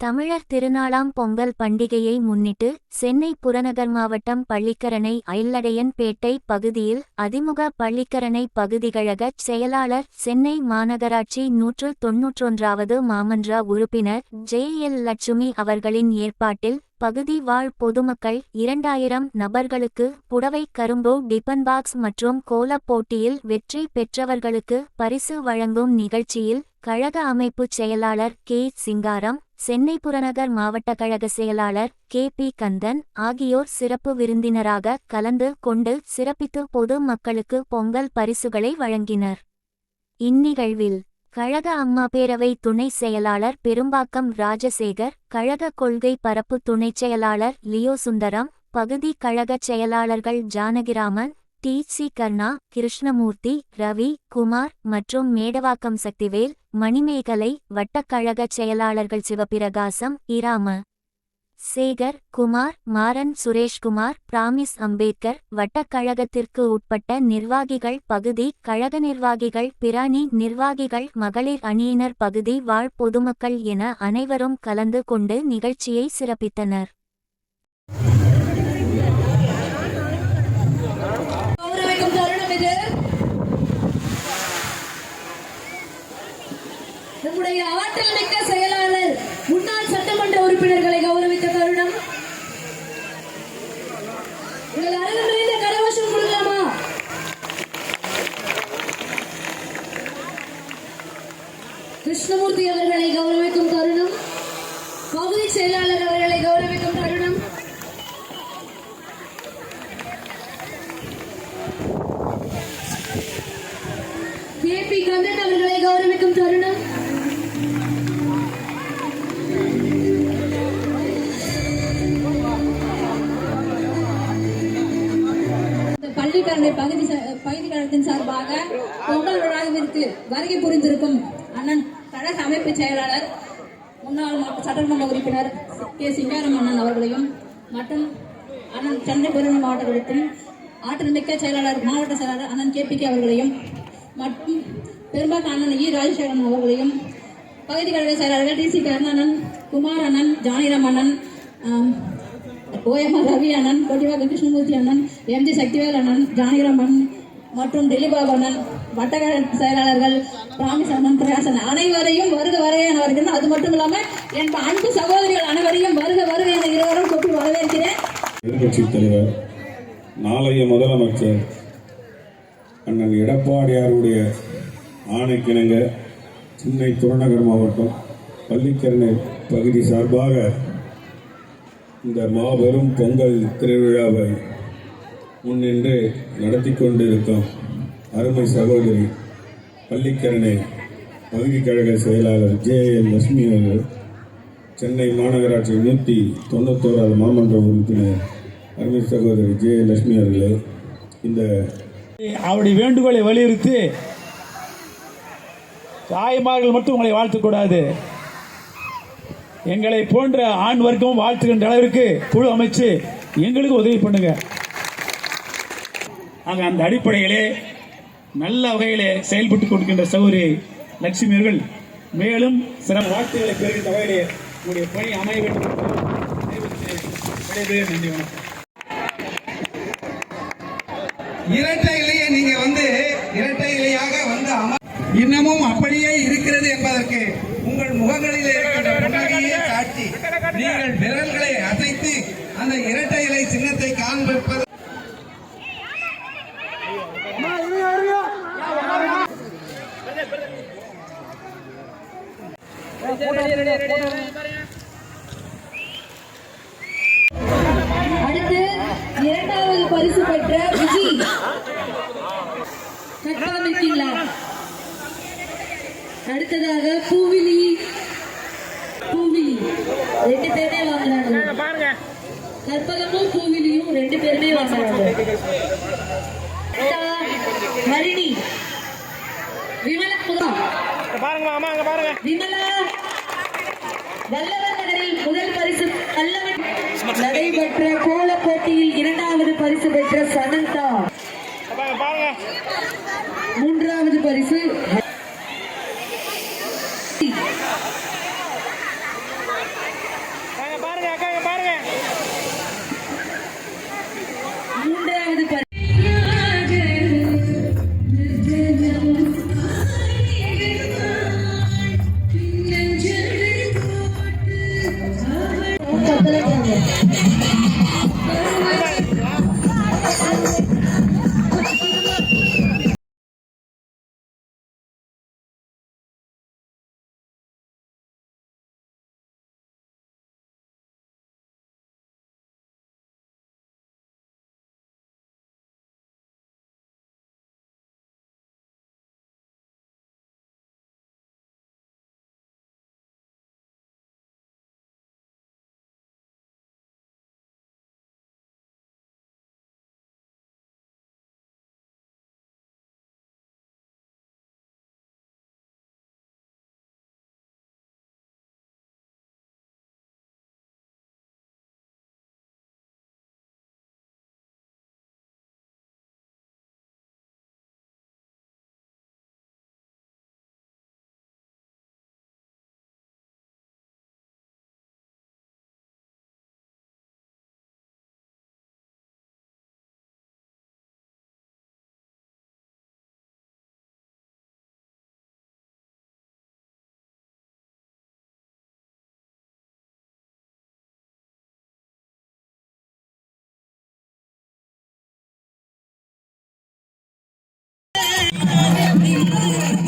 தமிழர் திருநாளாம் பொங்கல் பண்டிகையை முன்னிட்டு சென்னை புறநகர் மாவட்டம் பள்ளிக்கரணை ஐல்லடையன்பேட்டை பகுதியில் அதிமுக பள்ளிக்கரணை பகுதிகழக செயலாளர் சென்னை மாநகராட்சி நூற்று தொன்னூற்றொன்றாவது மாமன்ற உறுப்பினர் ஜே எல் லட்சுமி அவர்களின் ஏற்பாட்டில் பகுதி வாழ் பொதுமக்கள் இரண்டாயிரம் நபர்களுக்கு புடவை கரும்பு டிபன் பாக்ஸ் மற்றும் கோலப் போட்டியில் வெற்றி பெற்றவர்களுக்கு பரிசு வழங்கும் நிகழ்ச்சியில் கழக அமைப்புச் செயலாளர் கே சிங்காரம் சென்னை புறநகர் மாவட்ட கழக செயலாளர் கே பி கந்தன் ஆகியோர் சிறப்பு விருந்தினராக கலந்து கொண்டு சிறப்பித்து பொது மக்களுக்கு பொங்கல் பரிசுகளை வழங்கினர். இந்நிகழ்வில் கழக அம்மா பேரவை துணை செயலாளர் பெரும்பாக்கம் ராஜசேகர் கழக கொள்கை பரப்பு துணைச் செயலாளர் லியோ சுந்தரம் பகுதி கழகச் செயலாளர்கள் ஜானகிராமன் டி சி கர்ணா கிருஷ்ணமூர்த்தி ரவி குமார் மற்றும் மேடவாக்கம் சக்திவேல் மணிமேகலை வட்டக்கழகச் செயலாளர்கள் சிவபிரகாசம் இராம. சேகர் குமார் மாறன் சுரேஷ்குமார் பிராமிஸ் அம்பேத்கர் வட்டக்கழகத்திற்கு உட்பட்ட நிர்வாகிகள் பகுதி கழக நிர்வாகிகள் பிராணி நிர்வாகிகள் மகளிர் அணியினர் பகுதி வாழ் பொதுமக்கள் என அனைவரும் கலந்து கொண்டு நிகழ்ச்சியை சிறப்பித்தனர் கௌரவிக்கும் தருணம் இது நம்முடைய ஆற்றல் மிக்க செயலாளர் முன்னாள் சட்டமன்ற உறுப்பினர்களை கௌரவித்த தருணம் உங்கள் அருகில் நிறைந்த கரகோஷம் கொடுக்கலாமா கிருஷ்ணமூர்த்தி அவர்களை கௌரவிக்கும் தருணம் பகுதி செயலாளர் அவர்களை கௌரவிக்கும் தருணம் கே அவர்களை கௌரவிக்கும் தருணம். இந்த பள்ளிக்கரணை பகுதி பகுதி கழகத்தின் சார்பாக பொங்கல் விழாவிற்கு வருகை புரிந்திருக்கும் அண்ணன் கழக அமைப்பு செயலாளர் முன்னாள் சட்டமன்ற உறுப்பினர் கே. சிங்காரம் அண்ணன் அவர்களையும் மற்றும் அண்ணன் சென்னை பெருமை மாவட்டத்திற்கும் ஆற்றல் மிக்க செயலாளர் மாவட்ட செயலாளர் அண்ணன் கே. பி. கே. அவர்களையும் மற்றும் திரும்ப அண்ணன் ஈ ராஜசேகரன் அவர்களையும் பகுதி கழக செயலாளர்கள் டி சி கருணானன் குமார் அண்ணன் ஜானிராம் அண்ணன் ஓஎம்ஆர் ரவி அண்ணன் கொடிவாக கிருஷ்ணமூர்த்தி அண்ணன் எம்ஜி சக்திவேல் அண்ணன் ஜானகிராம் அண்ணன் மற்றும் திலீபாபு அண்ணன் வட்டக்கழக செயலாளர்கள் பிராமிஸ் அண்ணன் பிரகாசன் அனைவரையும் வருக வருக வருகிறேன் அது மட்டும் இல்லாமல் என் அன்பு சகோதரிகள் அனைவரையும் வருக வருக என இருவரும் கூப்பி வரவேற்கிறேன். எதிர்கட்சி தலைவர் நாளைய முதலமைச்சர் அண்ணன் எடப்பாடியாருடைய ஆணைக்கிணங்க. சென்னை புறநகர் மாவட்டம் பள்ளிக்கரணை பகுதி சார்பாக இந்த மாபெரும் பொங்கல் திருவிழாவை முன்னின்று நடத்தி கொண்டிருக்கும் அருமை சகோதரி பள்ளிக்கரணை பகுதி கழக செயலாளர் ஜே எல் லட்சுமி அவர்கள் சென்னை மாநகராட்சி நூற்றி தொண்ணூத்தோராது மாமன்ற உறுப்பினர் அருமை சகோதரி ஜே லட்சுமி அவர்களே இந்த அவருடைய வேண்டுகோளை வலியுறுத்தி தாய்மார்கள் மட்டும் உங்களை வாழ்த்தக்கூடாது. எங்களை போன்ற ஆண் வர்க்கம் வாழ்த்துகின்ற அளவிற்கு குழு அமைச்சு எங்களுக்கு உதவி பண்ணுங்க. ஆக அந்த அடிப்படையிலே நல்ல வகையிலே செயல்பட்டு கொடுக்கின்ற சௌரி லட்சுமி அவர்கள் மேலும் சில வாழ்த்துக்களை பெறுகின்ற வகையிலே உங்களுடைய பணி அமைய வேண்டும் நன்றி வணக்கம். இரட்டை இலையை நீங்க வந்து இரட்டை இலையாக வந்து அமர் இன்னமும் அப்படியே இருக்கிறது என்பதற்கு உங்கள் முகங்களில் இருக்கின்ற புன்னகையே காட்சி நீங்கள் விரல்களை அசைத்து அந்த இரட்டை இலை சின்னத்தை காண்பிப்பது. அடுத்து இரண்டாவது பரிசு பெற்ற விஜய் கட்டாமிருக்கீங்களா அடுத்ததாக பூவிலி. பூவிலி. ரெண்டு பேருமே வாங்குறாங்க கற்பகமும் பூவிலியும் ரெண்டு பேருமே வாங்குறாங்க ஹரிணி விமலா விமலா வல்லவர் நகரில் முதல் பரிசு வல்லவர் நடைபெற்ற கோல போட்டியில் இரண்டாவது பரிசு பெற்ற சனந்தா. மூன்றாவது பரிசு Дорогие друзья,